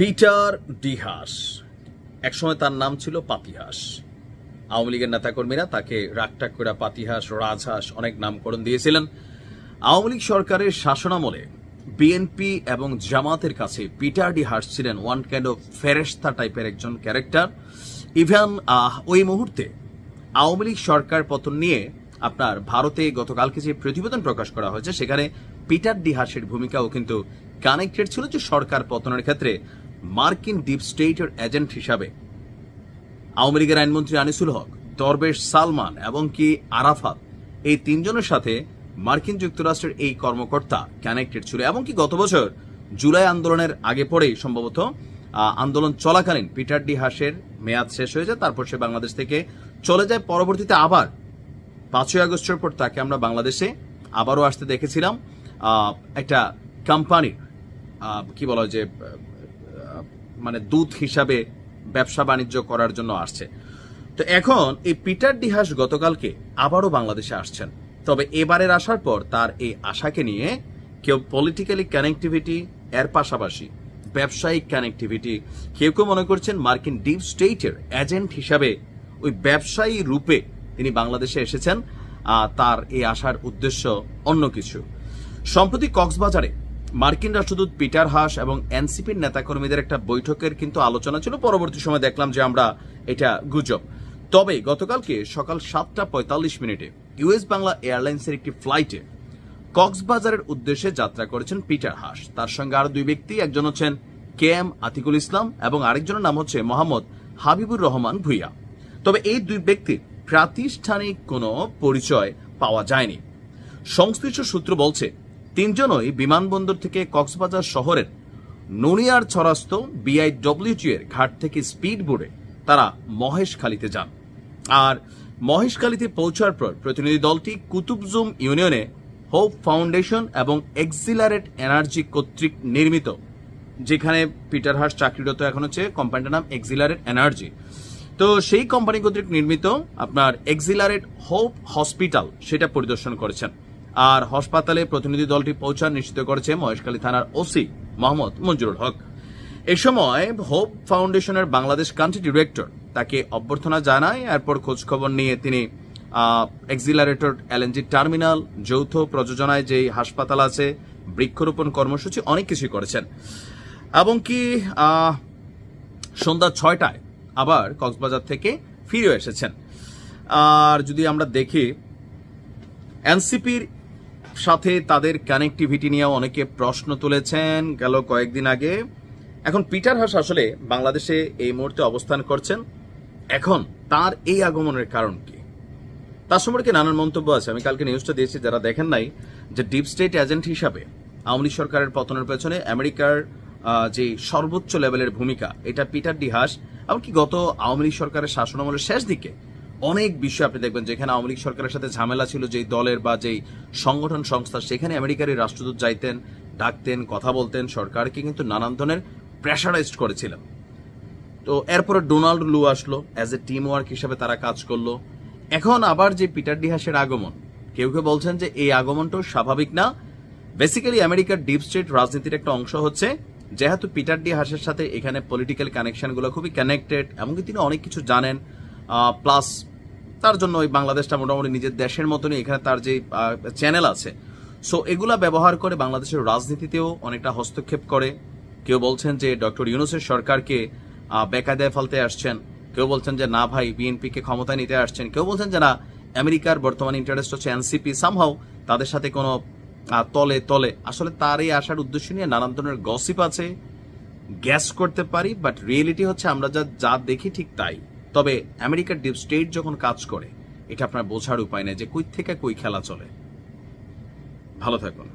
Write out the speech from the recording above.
Peter ডিহাস একসময় তার নাম ছিল পাতিহাস আওয়ামী লীগের নেতাকর্মীরা তাকে রাগটাক করে পাতিহাস রাজহাঁস অনেক নামকরণ দিয়েছিলেন। আওয়ামী লীগ সরকারের শাসনামলে বিএনপি এবং জামাতের কাছে পিটার ডিহাস ছিলেন ওয়ান কাইন্ড অফ ফেরেস্তা টাইপের একজন ক্যারেক্টার। ইভেন ওই মুহূর্তে আওয়ামী লীগ সরকার পতন নিয়ে আপনার ভারতে গতকালকে যে প্রতিবেদন প্রকাশ করা হয়েছে, সেখানে পিটার ডিহাসের ভূমিকাও কিন্তু কানেক্টেড ছিল যে সরকার পতনের ক্ষেত্রে মার্কিন ডিপ স্টেটের এজেন্ট হিসাবে। আওয়ামী লীগের আইনমন্ত্রী আনিসুল হক, দরবেশ সালমান এবং কি আরাফাত এই তিনজনের সাথে মার্কিন যুক্তরাষ্ট্রের এই কর্মকর্তা কানেক্টেড ছিল। এবং কি গত বছর জুলাই আন্দোলনের আগে পরেই সম্ভবত আন্দোলন চলাকালীন পিটার ডি হাসের মেয়াদ শেষ হয়ে যায়, তারপর সে বাংলাদেশ থেকে চলে যায়। পরবর্তীতে আবার পাঁচই আগস্টের পর তাকে আমরা বাংলাদেশে আবারও আসতে দেখেছিলাম। একটা কোম্পানির কি বলা হয় যে মানে দূত হিসাবে ব্যবসা বাণিজ্য করার জন্য আসছে। তো এখন এই পিটার ডিহাস গতকালকে আবারও বাংলাদেশে আসছেন। তবে এবারের আসার পর তার এই আশাকে নিয়ে কেউ পলিটিক্যালি কানেক্টিভিটি এর পাশাপাশি ব্যবসায়িক কানেক্টিভিটি কেউ কেউ মনে করছেন মার্কিন ডিপ স্টেটের এজেন্ট হিসাবে ওই ব্যবসায়ী রূপে তিনি বাংলাদেশে এসেছেন তার এই আসার উদ্দেশ্য অন্য কিছু। সম্প্রতি কক্সবাজারে মার্কিন রাষ্ট্রদূত পিটার হাস এবং এনসিপির নেতাকর্মীদের একটা বৈঠকের কিন্তু আলোচনা ছিল। পরবর্তী সময় দেখলাম যে আমরা এটা গুজব। তবে গতকালকে সকাল সাতটা পঁয়তাল্লিশ মিনিটে ইউএস বাংলা এয়ারলাইন্সের একটি ফ্লাইটে কক্সবাজারের উদ্দেশ্যে যাত্রা করেছেন পিটার হাস। তার সঙ্গে আরও দুই ব্যক্তি, একজন হচ্ছেন কে এম আতিকুল ইসলাম এবং আরেকজনের নাম হচ্ছে মোহাম্মদ হাবিবুর রহমান ভুইয়া। তবে এই দুই ব্যক্তির প্রাতিষ্ঠানিক কোনো পরিচয় পাওয়া যায়নি। সংশ্লিষ্ট সূত্র বলছে তিনজনই বিমানবন্দর থেকে কক্সবাজার শহরের নুনিয়ার ছড়াস্ত বিআইডব্লিউটি এর ঘাট থেকে স্পিড বোর্ডে তারা মহেশখালীতে যান। আর মহেশখালীতে পৌঁছার পর প্রতিনিধি দলটি কুতুবজুম ইউনিয়নে হোপ ফাউন্ডেশন এবং এক্সিলারেট এনার্জি কর্তৃক নির্মিত, যেখানে পিটার হাস চাকরিরত এখন হচ্ছে কোম্পানিটার নাম এক্সিলারেট এনার্জি। তো সেই কোম্পানি কর্তৃক নির্মিত আপনার এক্সিলারেট হোপ হসপিটাল সেটা পরিদর্শন করেছেন। আর হাসপাতালে প্রতিনিধি দলটি পৌঁছান নিশ্চিত করেছে মহেশখালী থানার ওসি মোহাম্মদ মঞ্জুরুল হক। এ সময় হোপ ফাউন্ডেশনের বাংলাদেশ কান্ট্রি ডিরেক্টর তাকে অভ্যর্থনা জানায়। এরপর খোঁজখবর নিয়ে তিনি এক্সিলারেটর এলএনজি টার্মিনাল, যৌথ প্রযোজনায় যে হাসপাতাল আছে, বৃক্ষরোপণ কর্মসূচি অনেক কিছুই করেছেন। এবং কি সন্ধ্যা ছয়টায় আবার কক্সবাজার থেকে ফিরে এসেছেন। আর যদি আমরা দেখি, এনসিপির সাথে তাদের কানেক্টিভিটি নিয়ে অনেকে প্রশ্ন তুলেছেন। গেল কয়েকদিন আগে। এখন পিটার হাস আসলে বাংলাদেশে এই মুহূর্তে অবস্থান করছেন। এখন তার এই আগমনের কারণ কি? তার সম্পর্কে নানান মন্তব্য আছে। আমি কালকে নিউজটা দিয়েছি, যারা দেখেন নাই, যে ডিপ স্টেট এজেন্ট হিসাবে আওয়ামী সরকারের পতনের পেছনে আমেরিকার যে সর্বোচ্চ লেভেলের ভূমিকা, এটা পিটার ডিহাস এমনকি গত আওয়ামী সরকারের শাসনামলের শেষ দিকে অনেক বিষয় আপনি দেখবেন যেখানে আওয়ামী লীগ সরকারের সাথে ঝামেলা ছিল, যেই দলের বা যেই সংগঠন সংস্থা, সেখানে আমেরিকার এই রাষ্ট্রদূত যাইতেন, ডাকতেন, কথা বলতেন, সরকারকে কিন্তু নানান ধরনের প্রেশারাইজড করেছিলেন। তো এরপরে ডোনাল্ড লু আসলো অ্যাজ এ টিম ওয়ার্ক হিসাবে তারা কাজ করল। এখন আবার যে পিটার ডিহাসের আগমন, কেউ কেউ বলছেন যে এই আগমনটাও স্বাভাবিক না। বেসিক্যালি আমেরিকার ডিপ স্টেট রাজনীতির একটা অংশ হচ্ছে, যেহেতু পিটার ডি হাসের সাথে এখানে পলিটিক্যাল কানেকশনগুলো খুবই কানেক্টেড এমনকি তিনি অনেক কিছু জানেন। প্লাস তার জন্য ওই বাংলাদেশটা মোটামুটি নিজের দেশের মতনই, এখানে তার যে চ্যানেল আছে। সো এগুলা ব্যবহার করে বাংলাদেশের রাজনীতিতেও অনেকটা হস্তক্ষেপ করে। কেউ বলছেন যে ডক্টর ইউনুসের সরকারকে বেকায়দায় ফেলতে আসছেন। কেউ বলছেন যে, না ভাই বিএনপি কে ক্ষমতায় নিতে আসছেন। কেউ বলছেন যে, না, আমেরিকার বর্তমান ইন্টারেস্ট হচ্ছে এনসিপি সামহাও তাদের সাথে কোনো তলে তলে। আসলে তার এই আসার উদ্দেশ্য নিয়ে নানান ধরনের গসিপ আছে। গ্যাস করতে পারি বাট রিয়েলিটি হচ্ছে আমরা যা যা দেখি ঠিক তাই। তবে আমেরিকার ডিপ স্টেট যখন কাজ করে, এটা আপনার বোঝার উপায় নেই যে কই থেকে কই খেলা চলে। ভালো থাকুন।